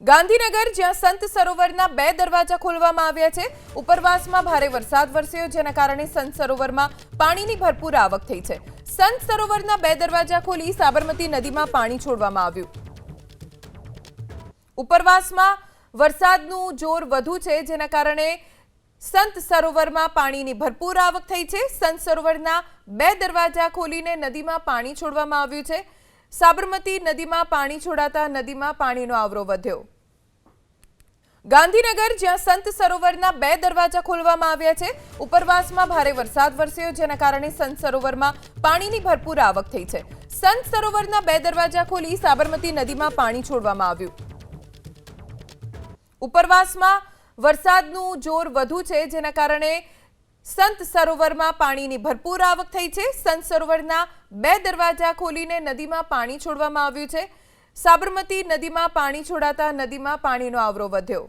ગાંધીનગર, જ્યાં સંત સરોવરના બે દરવાજા ખોલવામાં આવ્યા છે. ઉપરવાસમાં ભારે વરસાદ વરસ્યો, જેના કારણે સંત સરોવરમાં પાણીની ભરપૂર આવક થઈ છે. સંત સરોવરના બે દરવાજા ખોલી સાબરમતી નદીમાં પાણી છોડવામાં આવ્યું. ઉપરવાસમાં વરસાદનું જોર વધુ છે, જેના કારણે સંત સરોવરમાં પાણીની ભરપૂર આવક થઈ છે. સંત સરોવરના બે દરવાજા ખોલીને નદીમાં પાણી છોડવામાં આવ્યું છે. સાબરમતી નદીમાં પાણી છોડાતા નદીમાં પાણીનો આવરો વધ્યો. ગાંધીનગર, જ્યાં સંત સરોવરના બે દરવાજા ખોલવામાં આવ્યા છે, ઉપરવાસમાં ભારે વરસાદ વરસ્યો, જેના કારણે સંત સરોવરમાં પાણીની ભરપૂર આવક થઈ છે. સંત સરોવરના બે દરવાજા ખોલી સાબરમતી નદીમાં પાણી છોડવામાં આવ્યું. ઉપરવાસમાં વરસાદનું જોર વધુ છે, જેના કારણે સંત સરોવરમાં પાણીની ભરપૂર આવક થઈ છે. સંત સરોવરના બે દરવાજા ખોલીને નદીમાં પાણી છોડવામાં આવ્યું છે. સાબરમતી નદીમાં પાણી છોડાતા નદીમાં પાણીનો આવરો વધ્યો.